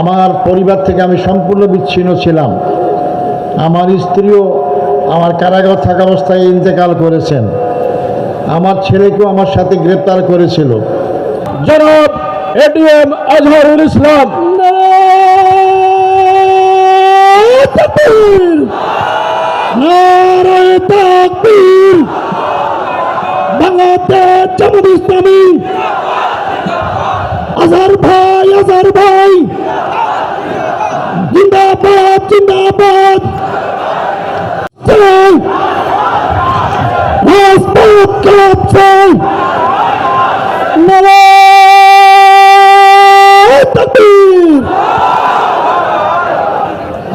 আমার পরিবার থেকে আমি সম্পূর্ণ বিচ্ছিন্ন ছিলাম। আমার স্ত্রীও আমার কারাগার থাকা অবস্থায় ইন্তেকাল করেছেন। আমার ছেলেকেও আমার সাথে গ্রেপ্তার করেছিল। জনাব এটিএম আজহারুল ইসলাম আজহার ভাই আজহার ভাই। জিন্দাবাদ জিন্দাবাদ।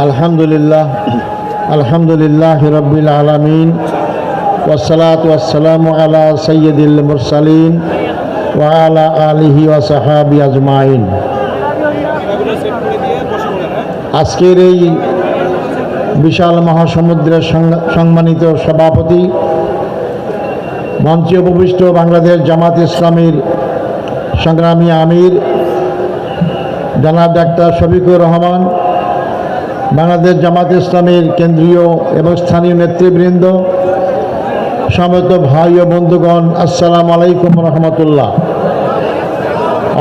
আলহামদুলিল্লাহ আলহামদুলিল্লাহ রব্বিল আলমিন। ওয়াসালাম আলা সৈয়দুল মুরসালিন ওয়ালা আলিহি ওয়াসাহাবি আজমাইন। আজকের এই বিশাল মহাসমুদ্রের সম্মানিত সভাপতি, মঞ্চে উপবিষ্ট বাংলাদেশ জামাত ইসলামীর সংগ্রামী আমির, জনাব ডাক্তার শফিকুর রহমান, বাংলাদেশ জামাত ইসলামের কেন্দ্রীয় এবং স্থানীয় নেতৃবৃন্দ সমবেত ভাই ও বন্ধুগণ, আসসালামু আলাইকুম রহমতুল্লাহ।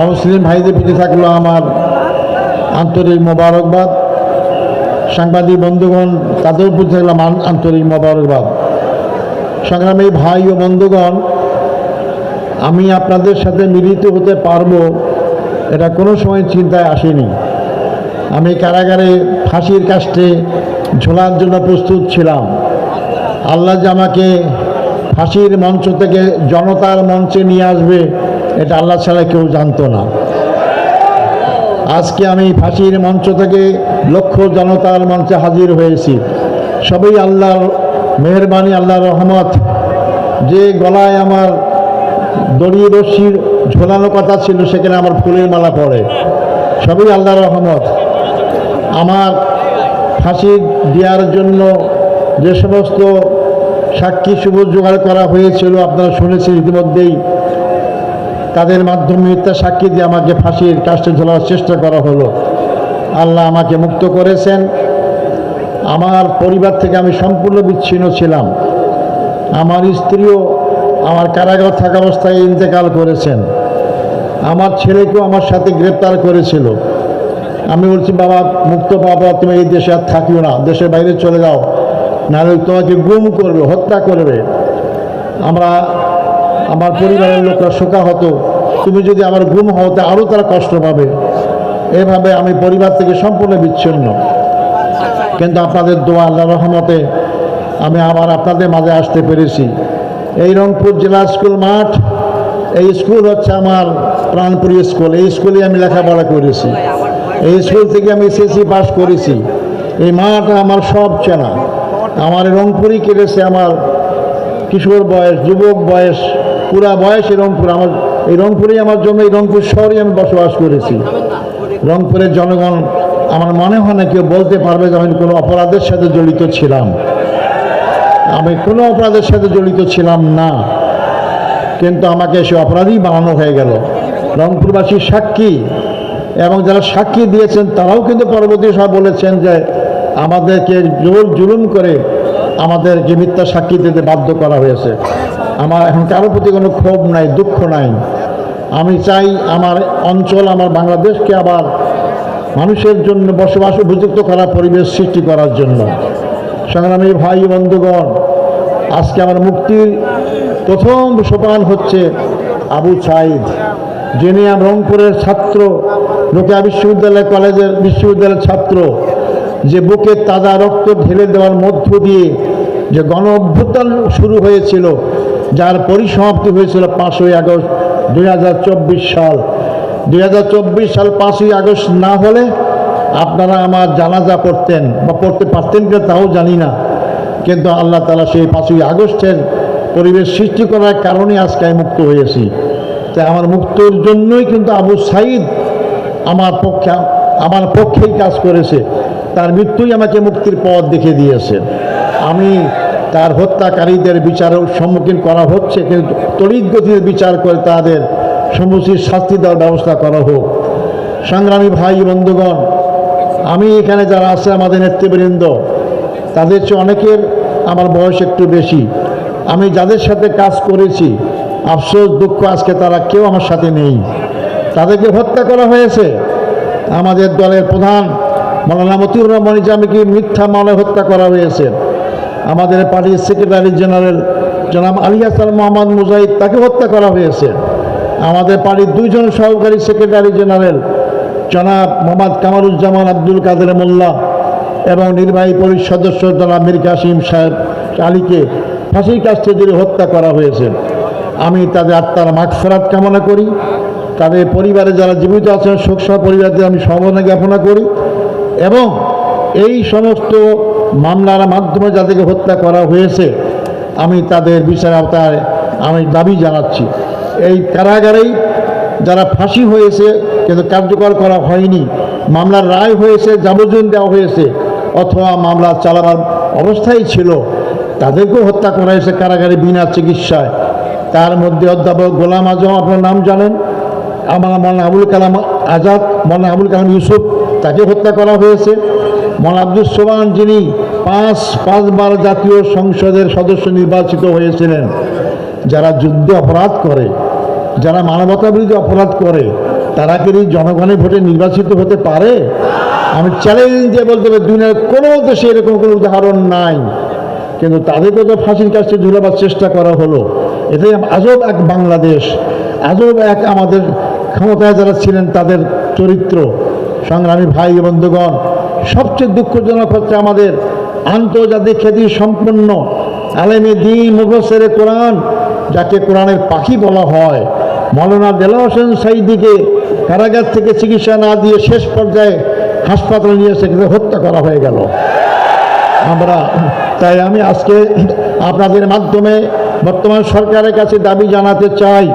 অমুসলিম ভাইদের প্রতি থাকল আমার আন্তরিক মোবারকবাদ। সাংবাদিক, বন্ধুগণ, তাদের থাকল আমার আন্তরিক মোবারকবাদ। সংগ্রামী ভাই ও বন্ধুগণ, আমি আপনাদের সাথে মিলিত হতে পারব এটা কোনো সময় চিন্তায় আসেনি। আমি কারাগারে ফাঁসির কাস্টে ঝোলার জন্য প্রস্তুত ছিলাম। আল্লাহ যে আমাকে ফাঁসির মঞ্চ থেকে জনতার মঞ্চে নিয়ে আসবে, এটা আল্লাহ ছাড়া কেউ জানতো না। আজকে আমি ফাঁসির মঞ্চ থেকে লক্ষ জনতার মঞ্চে হাজির হয়েছি। সবই আল্লাহর মেহরবানি, আল্লাহর রহমত। যে গলায় আমার দড়ি রশ্মির ঝোলানো কথা ছিল, সেখানে আমার ফুলের মালা পড়ে। সবই আল্লাহর রহমত। আমার ফাঁসি দেওয়ার জন্য যে সমস্ত সাক্ষী সুবোধ জোগাড় করা হয়েছিল, আপনারা শুনেছেন ইতিমধ্যেই। তাদের মাধ্যমে মিথ্যা সাক্ষী দিয়ে আমাকে ফাঁসির কাষ্টে ঝোলার চেষ্টা করা হলো। আল্লাহ আমাকে মুক্ত করেছেন। আমার পরিবার থেকে আমি সম্পূর্ণ বিচ্ছিন্ন ছিলাম। আমার স্ত্রীও আমার কারাগার থাকা অবস্থায় ইন্তেকাল করেছেন। আমার ছেলেকেও আমার সাথে গ্রেপ্তার করেছিল। আমি বলছি, বাবা, মুক্ত বাবা তুমি এই দেশে আর থাকিও না। দেশের বাইরে চলে যাও। নাহলে তোমাকে গুম করবে, হত্যা করবে। আমরা আমার পরিবারের লোকরা শোকা হতো তুমি যদি আমার গুম হও, তা আরও তারা কষ্ট পাবে। এভাবে আমি পরিবার থেকে সম্পূর্ণ বিচ্ছিন্ন। কিন্তু আপনাদের দোয়া আল্লাহ রহমতে আমি আবার আপনাদের মাঝে আসতে পেরেছি। এই রংপুর জেলা স্কুল মাঠ, এই স্কুল হচ্ছে আমার প্রাণপ্রিয় স্কুল। এই স্কুলে আমি লেখাপড়া করেছি। এই স্কুল থেকে আমি এসএসসি পাস করেছি। এই মাঠ আমার সব চেনা। আমার রংপুরই কেটেছে আমার কিশোর বয়স, যুবক বয়স। পুরা বয়স এই রংপুর, আমার এই রংপুরেই আমার জন্য এই রংপুর শহরেই আমি বসবাস করেছি। রংপুরের জনগণ, আমার মনে হয় না কেউ বলতে পারবে যে আমি কোনো অপরাধের সাথে জড়িত ছিলাম। আমি কোনো অপরাধের সাথে জড়িত ছিলাম না। কিন্তু আমাকে সে অপরাধী বানানো হয়ে গেল। রংপুরবাসীর সাক্ষী এবং যারা সাক্ষী দিয়েছেন, তারাও কিন্তু পরবর্তী সময় বলেছেন যে আমাদেরকে জোর জুলুম করে আমাদেরকে মিথ্যা সাক্ষী দিতে বাধ্য করা হয়েছে। আমার এখন কারোর প্রতি কোনো ক্ষোভ নাই, দুঃখ নাই। আমি চাই আমার অঞ্চল, আমার বাংলাদেশকে আবার মানুষের জন্য বসবাস উপযুক্ত করার পরিবেশ সৃষ্টি করার জন্য। সংগ্রামী ভাই বন্ধুগণ, আজকে আমার মুক্তির প্রথম সোপান হচ্ছে আবু সাইদ, যিনি রংপুরের ছাত্র রোকেয়া বিশ্ববিদ্যালয় কলেজের বিশ্ববিদ্যালয়ের ছাত্র, যে বুকে তাজা রক্ত ঢেলে দেওয়ার মধ্য দিয়ে যে গণ অভ্যুত্থান শুরু হয়েছিল যার পরিসমাপ্তি হয়েছিল পাঁচই আগস্ট দুই হাজার চব্বিশ সাল। দুই হাজার চব্বিশ সাল পাঁচই আগস্ট না হলে আপনারা আমার জানাজা পড়তেন বা পড়তে পারতেন কিনা তাও জানি না। কিন্তু আল্লাহ তালা সেই পাঁচই আগস্টের পরিবেশ সৃষ্টি করার কারণে আজকে আমি মুক্ত হয়েছি। তাই আমার মুক্তর জন্যই কিন্তু আবু সাইদ আমার পক্ষে, আমার পক্ষেই কাজ করেছে। তার মৃত্যুই আমাকে মুক্তির পথ দেখে দিয়েছে। আমি তার হত্যাকারীদের বিচারের সম্মুখীন করা হচ্ছে, কিন্তু তড়িৎ গতিতে বিচার করে তাদের সমুচিত শাস্তি দেওয়ার ব্যবস্থা করা হোক। সংগ্রামী ভাই বন্ধুগণ, আমি এখানে যারা আছে, আমাদের নেতৃবৃন্দ, তাদের চেয়ে অনেকের আমার বয়স একটু বেশি। আমি যাদের সাথে কাজ করেছি, আফসোস, দুঃখ আজকে তারা কেউ আমার সাথে নেই। তাদেরকে হত্যা করা হয়েছে। আমাদের দলের প্রধান মৌলানা মতিউর রহমান ইসলামীকে মিথ্যা মামলায় হত্যা করা হয়েছে? আমাদের পার্টির সেক্রেটারি জেনারেল জনাব আলী হাসান মোহাম্মদ মুজাহিদ, তাকে হত্যা করা হয়েছে। আমাদের পার্টির দুইজন সহকারী সেক্রেটারি জেনারেল জনাব মোহাম্মদ কামারুজ্জামান আব্দুল কাদের মোল্লা এবং নির্বাহী পরিষদ সদস্য জনাব মীর কাসিম সাহেব আলীকে ফাঁসির কাছে দিয়ে হত্যা করা হয়েছে। আমি তাদের আত্মার মাগফেরাত কামনা করি। তাদের পরিবারে যারা জীবিত আছেন শোক সহ পরিবারদের আমি সমবেদনা জ্ঞাপনা করি। এবং এই সমস্ত মামলার মাধ্যমে যাদেরকে হত্যা করা হয়েছে, আমি তাদের বিচার আওতায় আমি দাবি জানাচ্ছি। এই কারাগারেই যারা ফাঁসি হয়েছে, কিন্তু কার্যকর করা হয়নি, মামলার রায় হয়েছে, যাবজ্জীবন দেওয়া হয়েছে, অথবা মামলা চালাবার অবস্থায় ছিল, তাদেরকেও হত্যা করা হয়েছে কারাগারে বিনা চিকিৎসায়। তার মধ্যে অধ্যাপক গোলাম আজম, আপনার নাম জানেন? আমার মৌলানা আবুল কালাম আজাদ, মৌলানা আবুল কালাম ইউসুফ, তাকে হত্যা করা হয়েছে। মৌলানা আব্দুল সোবান যিনি পাঁচ, পাঁচবার জাতীয় সংসদের সদস্য নির্বাচিত হয়েছিলেন, যারা যুদ্ধে অপরাধ করে, যারা মানবতা বিরোধী অপরাধ করে, তারা কি জনগণের ভোটে নির্বাচিত হতে পারে? আমি চ্যালেঞ্জ দিয়ে বলতে পারি দুনিয়ার কোনো দেশে এরকম কোনো উদাহরণ নাই। কিন্তু তাদেরকে তো ফাঁসির কাছে ঝুলাবার চেষ্টা করা হলো। এটাই আজব এক বাংলাদেশ, আজব এক আমাদের ক্ষমতায় যারা ছিলেন তাদের চরিত্র। সংগ্রামী ভাই বন্ধুগণ সবচেয়ে দুঃখজনক হচ্ছে আমাদের আন্তর্জাতিক খ্যাতি সম্পন্ন আলেমে দিন মুখসের কোরআন, যাকে কোরআনের পাখি বলা হয়। মৌলানা দেলা হোসেন সাইদিকে কারাগার থেকে চিকিৎসা না দিয়ে শেষ পর্যায়ে হাসপাতালে নিয়ে সেখানে হত্যা করা হয়ে গেল। আমরা, তাই আমি আজকে আপনাদের মাধ্যমে বর্তমান সরকারের কাছে দাবি জানাতে চাই